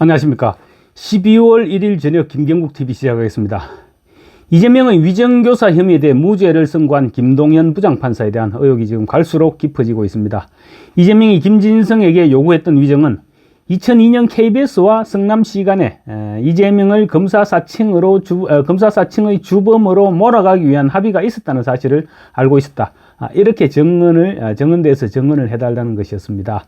안녕하십니까. 12월 1일 저녁 김경국 TV 시작하겠습니다. 이재명의 위정교사 혐의에 대해 무죄를 선고한 김동연 부장판사에 대한 의혹이 지금 갈수록 깊어지고 있습니다. 이재명이 김진성에게 요구했던 위정은 2002년 KBS와 성남시 간에 에, 이재명을 검사 사칭으로 주, 어, 검사 사칭의 주범으로 몰아가기 위한 합의가 있었다는 사실을 알고 있었다. 아, 이렇게 증언을 아, 증언대에서 증언을 해달라는 것이었습니다.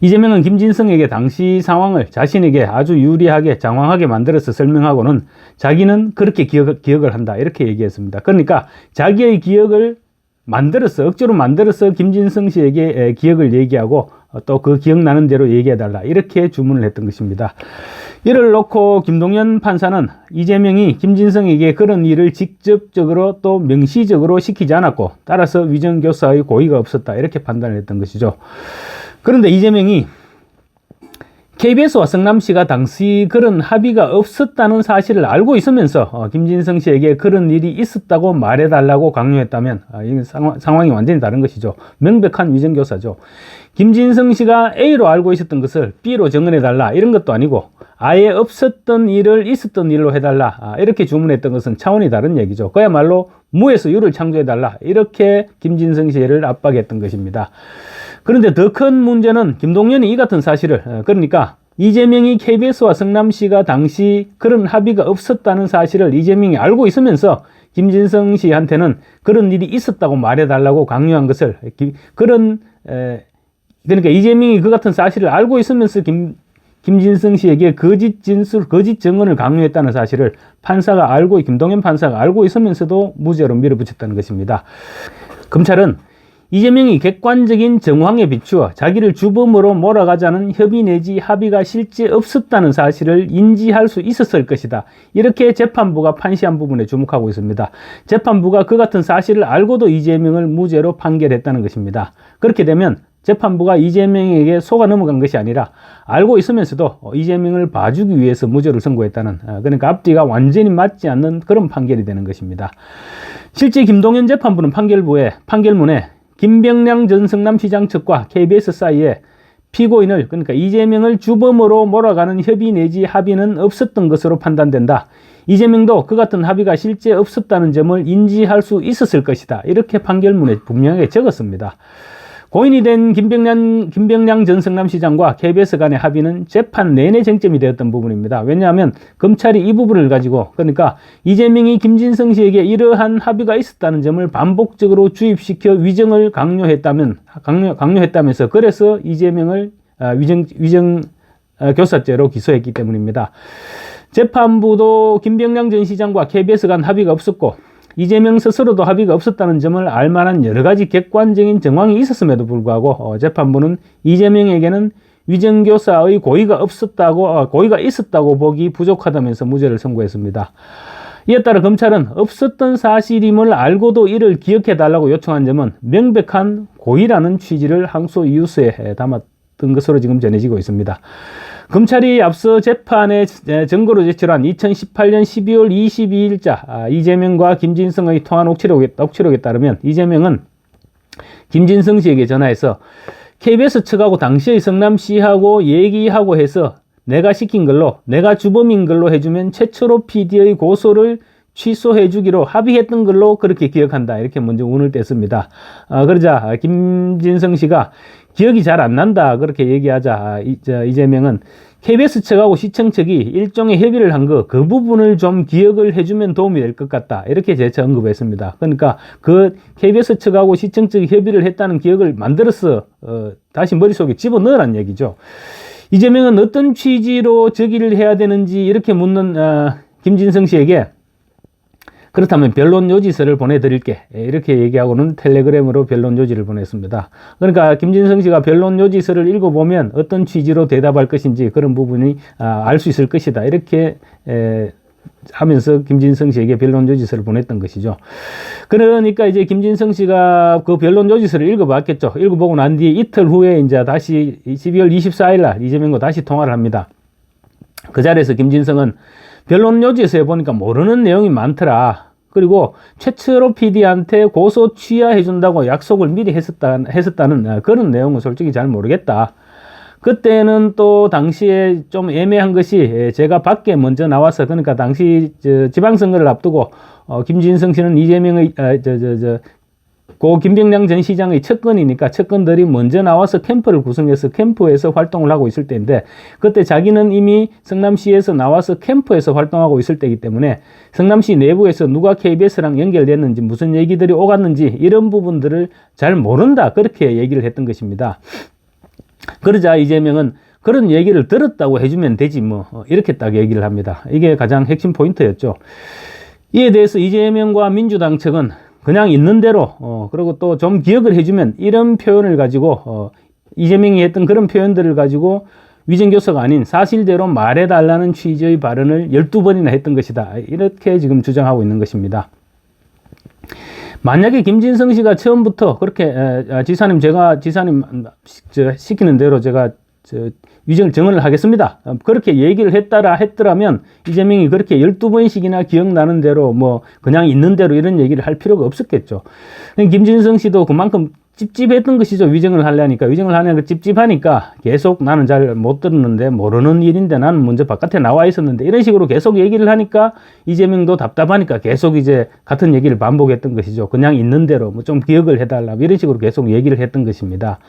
이재명은 김진성에게 당시 상황을 자신에게 아주 유리하게 장황하게 만들어서 설명하고는 자기는 그렇게 기억, 기억을 한다 이렇게 얘기했습니다. 그러니까 자기의 기억을 만들어서 억지로 만들어서 김진성 씨에게 에, 기억을 얘기하고 또 그 기억나는 대로 얘기해달라 이렇게 주문을 했던 것입니다. 이를 놓고 김동연 판사는 이재명이 김진성에게 그런 일을 직접적으로 또 명시적으로 시키지 않았고 따라서 위정교사의 고의가 없었다 이렇게 판단을 했던 것이죠. 그런데 이재명이 KBS와 성남시가 당시 그런 합의가 없었다는 사실을 알고 있으면서 어, 김진성 씨에게 그런 일이 있었다고 말해달라고 강요했다면 아, 이 상황, 상황이 완전히 다른 것이죠. 명백한 위정교사죠. 김진성 씨가 A로 알고 있었던 것을 B로 정언해달라 이런 것도 아니고 아예 없었던 일을 있었던 일로 해달라 아, 이렇게 주문했던 것은 차원이 다른 얘기죠. 그야말로 무에서 유를 창조해달라 이렇게 김진성 씨를 압박했던 것입니다. 그런데 더 큰 문제는 김동연이 이 같은 사실을 어, 그러니까 이재명이 KBS와 성남시가 당시 그런 합의가 없었다는 사실을 이재명이 알고 있으면서 김진성 씨한테는 그런 일이 있었다고 말해달라고 강요한 것을 기, 그런 에, 그러니까 이재명이 그 같은 사실을 알고 있으면서 김, 김진성 씨에게 거짓 진술, 거짓 증언을 강요했다는 사실을 판사가 알고, 김동현 판사가 알고 있으면서도 무죄로 밀어붙였다는 것입니다. 검찰은 이재명이 객관적인 정황에 비추어 자기를 주범으로 몰아가자는 협의 내지 합의가 실제 없었다는 사실을 인지할 수 있었을 것이다. 이렇게 재판부가 판시한 부분에 주목하고 있습니다. 재판부가 그 같은 사실을 알고도 이재명을 무죄로 판결했다는 것입니다. 그렇게 되면 재판부가 이재명에게 속아 넘어간 것이 아니라 알고 있으면서도 이재명을 봐주기 위해서 무죄를 선고했다는 그러니까 앞뒤가 완전히 맞지 않는 그런 판결이 되는 것입니다. 실제 김동현 재판부는 판결부에 판결문에 김병량 전 성남시장 측과 KBS 사이에 피고인을 그러니까 이재명을 주범으로 몰아가는 협의 내지 합의는 없었던 것으로 판단된다. 이재명도 그 같은 합의가 실제 없었다는 점을 인지할 수 있었을 것이다. 이렇게 판결문에 분명하게 적었습니다. 고인이 된 김병량, 김병량 전 성남시장과 KBS 간의 합의는 재판 내내 쟁점이 되었던 부분입니다. 왜냐하면 검찰이 이 부분을 가지고 그러니까 이재명이 김진성 씨에게 이러한 합의가 있었다는 점을 반복적으로 주입시켜 위정을 강요했다면 강요, 강요했다면서 그래서 이재명을 아, 위정 위정 아, 교사죄로 기소했기 때문입니다. 재판부도 김병량 전 시장과 KBS 간 합의가 없었고 이재명 스스로도 합의가 없었다는 점을 알만한 여러 가지 객관적인 정황이 있었음에도 불구하고 어, 재판부는 이재명에게는 위정교사의 고의가 없었다고 어, 고의가 있었다고 보기 부족하다면서 무죄를 선고했습니다. 이에 따라 검찰은 없었던 사실임을 알고도 이를 기억해 달라고 요청한 점은 명백한 고의라는 취지를 항소 이유서에 담았던 것으로 지금 전해지고 있습니다. 검찰이 앞서 재판에 증거로 제출한 2018년 12월 22일자 이재명과 김진성의 통화 녹취록에, 녹취록에 따르면 이재명은 김진성 씨에게 전화해서 KBS 측하고 당시의 성남시하고 얘기하고 해서 내가 시킨 걸로 내가 주범인 걸로 해주면 최초로 PD의 고소를 취소해 주기로 합의했던 걸로 그렇게 기억한다. 이렇게 먼저 운을 뗐습니다. 어, 그러자 김진성 씨가 기억이 잘 안 난다. 그렇게 얘기하자 이재명은 KBS 측하고 시청 측이 일종의 협의를 한 거 그 부분을 좀 기억을 해주면 도움이 될 것 같다. 이렇게 재차 언급했습니다. 그러니까 그 KBS 측하고 시청 측이 협의를 했다는 기억을 만들어서 어, 다시 머릿속에 집어넣으란 얘기죠. 이재명은 어떤 취지로 저기를 해야 되는지 이렇게 묻는 어, 김진성 씨에게 그렇다면 변론 요지서를 보내드릴게. 예, 이렇게 얘기하고는 텔레그램으로 변론 요지를 보냈습니다. 그러니까 김진성 씨가 변론 요지서를 읽어보면 어떤 취지로 대답할 것인지 그런 부분이 아, 알수 있을 것이다. 이렇게 에, 하면서 김진성 씨에게 변론 요지서를 보냈던 것이죠. 그러니까 이제 김진성 씨가 그 변론 요지서를 읽어봤겠죠. 읽어보고 난 뒤에 이틀 후에 이제 다시 12월 24일 날 이재명과 다시 통화를 합니다. 그 자리에서 김진성은 변론 요지서에 보니까 모르는 내용이 많더라. 그리고 최철호 PD한테 고소 취하해준다고 약속을 미리 했었다, 했었다는 그런 내용은 솔직히 잘 모르겠다. 그때는 또 당시에 좀 애매한 것이 예, 제가 밖에 먼저 나와서 그러니까 당시 저 지방선거를 앞두고 어, 김진성 씨는 이재명의 아, 저 저 저 고 김병량 전 시장의 측근이니까 측근들이 먼저 나와서 캠프를 구성해서 캠프에서 활동을 하고 있을 때인데 그때 자기는 이미 성남시에서 나와서 캠프에서 활동하고 있을 때이기 때문에 성남시 내부에서 누가 KBS랑 연결됐는지 무슨 얘기들이 오갔는지 이런 부분들을 잘 모른다 그렇게 얘기를 했던 것입니다. 그러자 이재명은 그런 얘기를 들었다고 해주면 되지 뭐 어, 이렇게 딱 얘기를 합니다. 이게 가장 핵심 포인트였죠. 이에 대해서 이재명과 민주당 측은 그냥 있는 대로 어 그리고 또 좀 기억을 해주면 이런 표현을 가지고 어 이재명이 했던 그런 표현들을 가지고 위정교사가 아닌 사실대로 말해달라는 취지의 발언을 12번이나 했던 것이다. 이렇게 지금 주장하고 있는 것입니다. 만약에 김진성 씨가 처음부터 그렇게 에, 아, 지사님 제가 지사님 시- 저, 시키는 대로 제가 저, 위정을 정언을 하겠습니다. 어, 그렇게 얘기를 했다라 했더라면 이재명이 그렇게 12번씩이나 기억나는 대로 뭐 그냥 있는 대로 이런 얘기를 할 필요가 없었겠죠. 김진성 씨도 그만큼 찝찝했던 것이죠. 위정을 하려니까. 위정을 하려니까 찝찝하니까 계속 나는 잘 못 들었는데 모르는 일인데 나는 먼저 바깥에 나와 있었는데 이런 식으로 계속 얘기를 하니까 이재명도 답답하니까 계속 이제 같은 얘기를 반복했던 것이죠. 그냥 있는 대로 뭐 좀 기억을 해달라. 이런 식으로 계속 얘기를 했던 것입니다.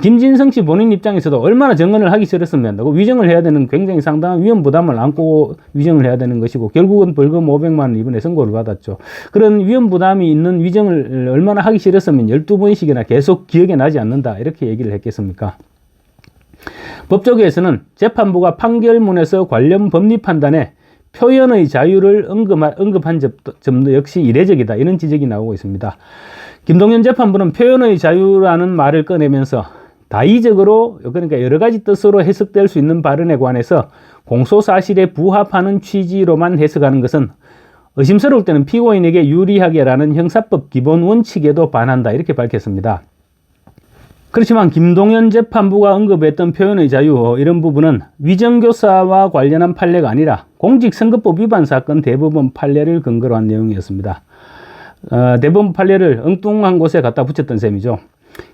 김진성 씨 본인 입장에서도 얼마나 정언을 하기 싫었으면 그 위정을 해야 되는 굉장히 상당한 위험 부담을 안고 위정을 해야 되는 것이고 결국은 벌금 500만 원 이번에 선고를 받았죠. 그런 위험 부담이 있는 위정을 얼마나 하기 싫었으면 12번씩이나 계속 기억에 나지 않는다 이렇게 얘기를 했겠습니까? 법조계에서는 재판부가 판결문에서 관련 법리 판단에 표현의 자유를 언급한, 언급한 점도 역시 이례적이다. 이런 지적이 나오고 있습니다. 김동연 재판부는 표현의 자유라는 말을 꺼내면서 다의적으로 그러니까 여러 가지 뜻으로 해석될 수 있는 발언에 관해서 공소 사실에 부합하는 취지로만 해석하는 것은 의심스러울 때는 피고인에게 유리하게라는 형사법 기본 원칙에도 반한다 이렇게 밝혔습니다. 그렇지만 김동연 재판부가 언급했던 표현의 자유 이런 부분은 위정교사와 관련한 판례가 아니라 공직선거법 위반 사건 대법원 판례를 근거로 한 내용이었습니다. 어, 대법원 판례를 엉뚱한 곳에 갖다 붙였던 셈이죠.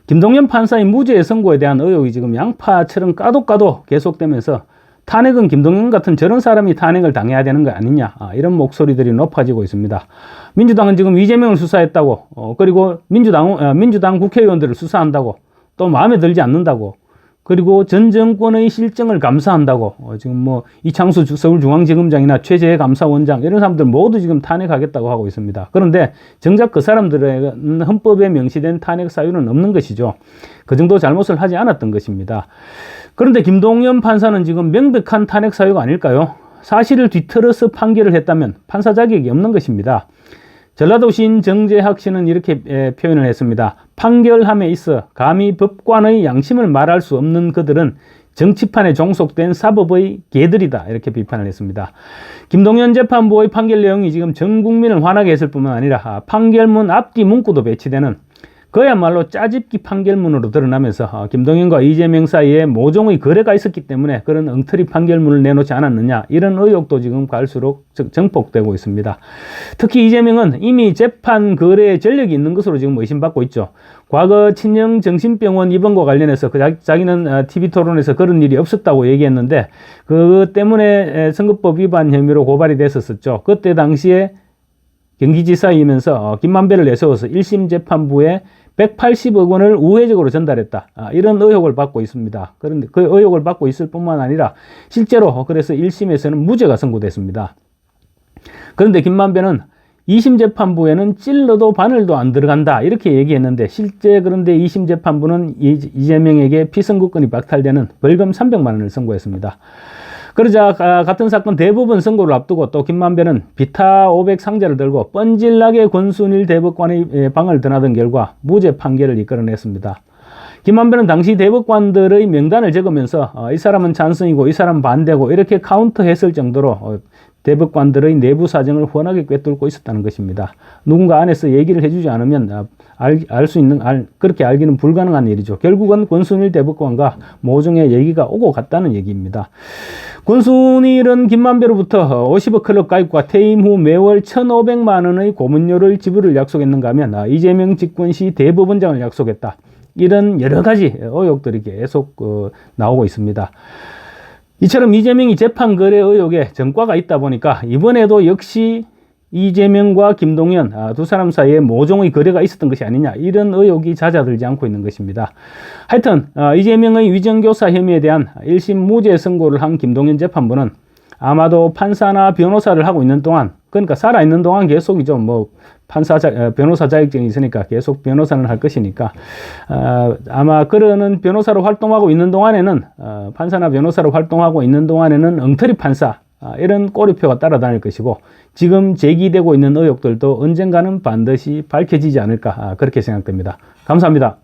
김동연 판사의 무죄 선고에 대한 의혹이 지금 양파처럼 까도 까도 계속되면서 탄핵은 김동연 같은 저런 사람이 탄핵을 당해야 되는 거 아니냐 아, 이런 목소리들이 높아지고 있습니다. 민주당은 지금 이재명을 수사했다고 어, 그리고 민주당 어, 민주당 국회의원들을 수사한다고 또 마음에 들지 않는다고 그리고 전 정권의 실정을 감사한다고 어, 지금 뭐 이창수 주- 서울중앙지검장이나 최재해 감사원장 이런 사람들 모두 지금 탄핵하겠다고 하고 있습니다. 그런데 정작 그 사람들은 헌법에 명시된 탄핵 사유는 없는 것이죠. 그 정도 잘못을 하지 않았던 것입니다. 그런데 김동연 판사는 지금 명백한 탄핵 사유가 아닐까요? 사실을 뒤틀어서 판결을 했다면 판사 자격이 없는 것입니다. 전라도 시인 정재학 씨는 이렇게 에, 표현을 했습니다. 판결함에 있어 감히 법관의 양심을 말할 수 없는 그들은 정치판에 종속된 사법의 개들이다. 이렇게 비판을 했습니다. 김동연 재판부의 판결 내용이 지금 전 국민을 화나게 했을 뿐만 아니라 아, 판결문 앞뒤 문구도 배치되는 그야말로 짜집기 판결문으로 드러나면서 어, 김동연과 이재명 사이에 모종의 거래가 있었기 때문에 그런 엉터리 판결문을 내놓지 않았느냐 이런 의혹도 지금 갈수록 정- 정폭되고 있습니다. 특히 이재명은 이미 재판 거래에 전력이 있는 것으로 지금 의심받고 있죠. 과거 친형 정신병원 입원과 관련해서 그 자- 자기는 TV 토론에서 그런 일이 없었다고 얘기했는데 그 때문에 에, 선거법 위반 혐의로 고발이 됐었었죠. 그때 당시에 경기지사이면서 어, 김만배를 내세워서 1심 재판부에 180억 원을 우회적으로 전달했다. 아, 이런 의혹을 받고 있습니다. 그런데 그 의혹을 받고 있을 뿐만 아니라 실제로 그래서 1심에서는 무죄가 선고됐습니다. 그런데 김만배는 2심 재판부에는 찔러도 바늘도 안 들어간다 이렇게 얘기했는데 실제 그런데 2심 재판부는 이- 이재명에게 피선거권이 박탈되는 벌금 300만 원을 선고했습니다. 그러자 아, 같은 사건 대부분 선고를 앞두고 또 김만배는 비타 500 상자를 들고 뻔질나게 권순일 대법관의 에, 방을 드나든 결과 무죄 판결을 이끌어냈습니다. 김만배는 당시 대법관들의 명단을 적으면서 어, 이 사람은 찬성이고 이 사람은 반대고 이렇게 카운터했을 정도로 어, 대법관들의 내부 사정을 훤하게 꿰뚫고 있었다는 것입니다. 누군가 안에서 얘기를 해주지 않으면 알 수 있는 알, 그렇게 알기는 불가능한 일이죠. 결국은 권순일 대법관과 모종의 얘기가 오고 갔다는 얘기입니다. 권순일은 김만배로부터 50억 클럽 가입과 퇴임 후 매월 1,500만 원의 고문료를 지불을 약속했는가 하면 아, 이재명 집권 시 대법원장을 약속했다. 이런 여러 가지 의혹들이 계속 어, 나오고 있습니다. 이처럼 이재명이 재판 거래 의혹에 전과가 있다 보니까 이번에도 역시 이재명과 김동연 아, 두 사람 사이에 모종의 거래가 있었던 것이 아니냐 이런 의혹이 잦아들지 않고 있는 것입니다. 하여튼 어, 이재명의 위정교사 혐의에 대한 1심 무죄 선고를 한 김동연 재판부는 아마도 판사나 변호사를 하고 있는 동안 그러니까 살아 있는 동안 계속이죠 뭐 판사 자, 어, 변호사 자격증이 있으니까 계속 변호사는 할 것이니까 어, 아마 그러는 변호사로 활동하고 있는 동안에는 어, 판사나 변호사로 활동하고 있는 동안에는 엉터리 판사 아, 이런 꼬리표가 따라다닐 것이고 지금 제기되고 있는 의혹들도 언젠가는 반드시 밝혀지지 않을까 아, 그렇게 생각됩니다. 감사합니다.